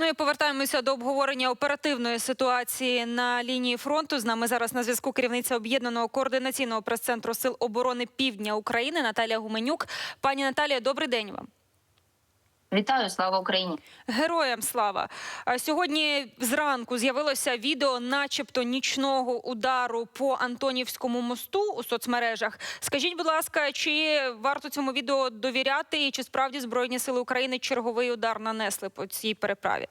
Ну і повертаємося до обговорення оперативної ситуації на лінії фронту. З нами зараз на зв'язку керівниця об'єднаного координаційного прес-центру сил оборони Півдня України Наталія Гуменюк. Пані Наталія, добрий день вам. Вітаю, слава Україні! Героям слава сьогодні зранку з'явилося відео, начебто нічного удару по Антонівському мосту у соцмережах. Скажіть, будь ласка, чи варто цьому відео довіряти, і чи справді збройні сили України черговий удар нанесли по цій переправі?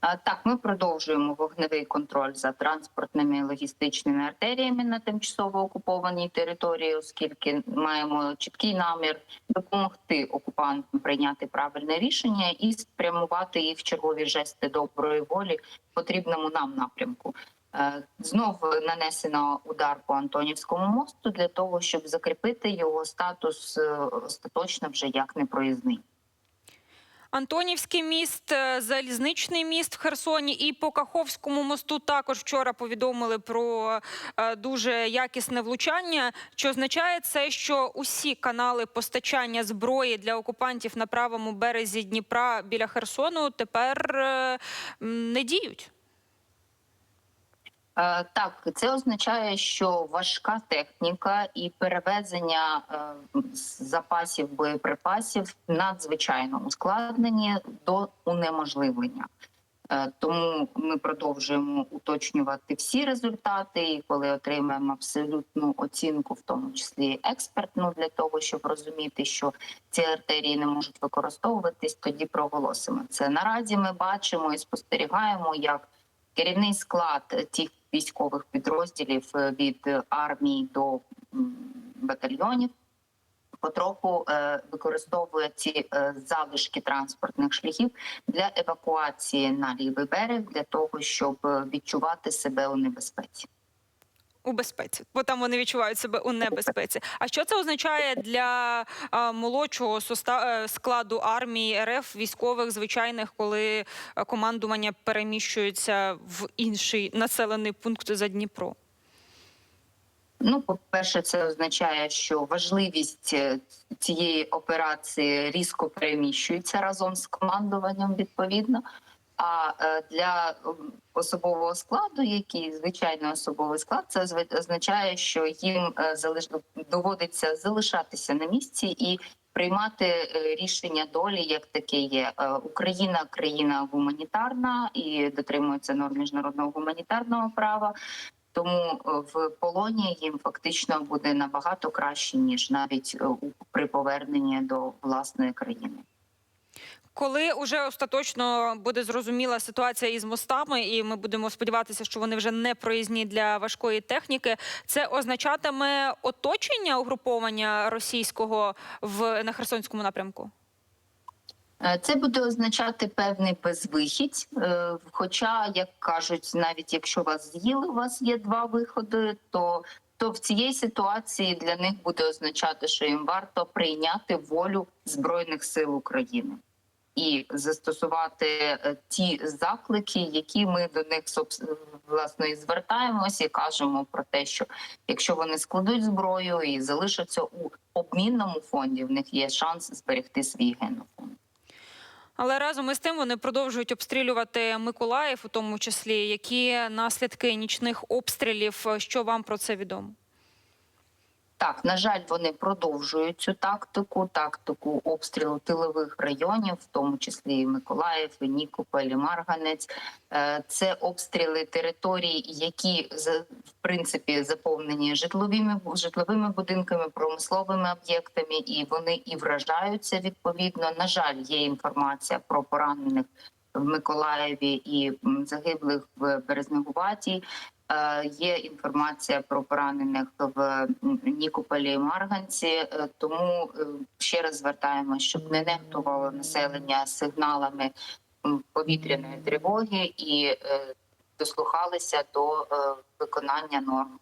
Так, ми продовжуємо вогневий контроль за транспортними і логістичними артеріями на тимчасово окупованій території, оскільки маємо чіткий намір допомогти окупантам прийняти правильне рішення і спрямувати їх в чергові жести доброї волі в потрібному нам напрямку. Е, Знов нанесено удар по Антонівському мосту для того, щоб закріпити його статус е, остаточно вже як непроїзний. Антонівський міст, е, залізничний міст в Херсоні і по Каховському мосту також вчора повідомили про е, дуже якісне влучання. Що означає це, що усі канали постачання зброї для окупантів на правому березі Дніпра біля Херсону тепер е, не діють. Е, Так, це означає, що важка техніка і перевезення е, запасів боєприпасів надзвичайно ускладнені до унеможливлення. Е, Тому ми продовжуємо уточнювати всі результати, і коли отримаємо абсолютну оцінку, в тому числі експертну, для того, щоб розуміти, що ці артерії не можуть використовуватись, тоді проголосимо це. Наразі ми бачимо і спостерігаємо, як керівний склад тих військових підрозділів е, від армії до батальйонів потроху е, використовує ці е, залишки транспортних шляхів для евакуації на лівий берег для того, щоб відчувати себе у небезпеці. У безпеці, бо там вони відчувають себе у небезпеці. А що це означає для молодшого е, складу армії РФ військових звичайних, коли е, командування переміщується в інший населений пункт за Дніпро? Ну, по-перше, це означає, що важливість е, цієї операції різко переміщується разом з командуванням відповідно. А для особового складу, який звичайно особовий склад, це означає, що їм е, залиш... доводиться залишатися на місці і приймати е, рішення долі, як таке є. Е, Україна країна гуманітарна і дотримується норм міжнародного гуманітарного права. Тому в полоні їм фактично буде набагато краще ніж навіть при поверненні до власної країни. Коли уже остаточно буде зрозуміла ситуація із мостами, і ми будемо сподіватися, що вони вже не проїзні для важкої техніки, це означатиме оточення угруповання російського в на Херсонському напрямку. Е, Це буде означати певний безвихідь. е, Хоча, як кажуть, навіть якщо вас з'їли, у вас є два виходи, то то в цій ситуації для них буде означати, що їм варто прийняти волю збройних сил України і застосувати е, ті заклики, які ми до них собс- власне і звертаємося і кажемо про те, що якщо вони складуть зброю і залишаться у обмінному фонді, в них є шанс зберегти свій генофонд. Але разом із тим вони продовжують обстрілювати Миколаїв, у тому числі які наслідки нічних обстрілів. Що вам про це відомо? Так, на жаль, вони продовжують цю тактику, тактику обстрілу тилових районів, в тому числі і Миколаїв, і Нікополь, і Марганець. Е, Це обстріли територій, які в принципі заповнені житловими житловими будинками, промисловими об'єктами, і вони і вражаються відповідно. На жаль, є інформація про поранених в Миколаєві і загиблих в Березнегуватій. Е, Є інформація про поранених в Нікополі і Марганці, Е, тому е, ще раз звертаємо, щоб не нехтувало населення сигналами повітряної тривоги і дослухалися до виконання норм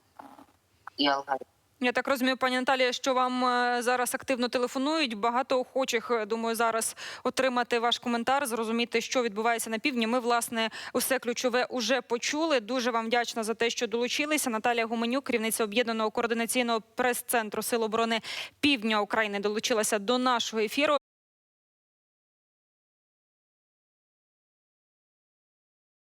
і алгоритмів. Я так розумію, пані Наталія, що вам е, зараз активно телефонують. Багато охочих, е, думаю, зараз отримати ваш коментар, зрозуміти, що відбувається на півдні. Ми, власне, усе ключове уже почули. Дуже вам вдячна за те, що долучилися. Наталія Гуменюк, керівниця об'єднаного координаційного прес-центру Сил оборони Півдня України, долучилася до нашого ефіру.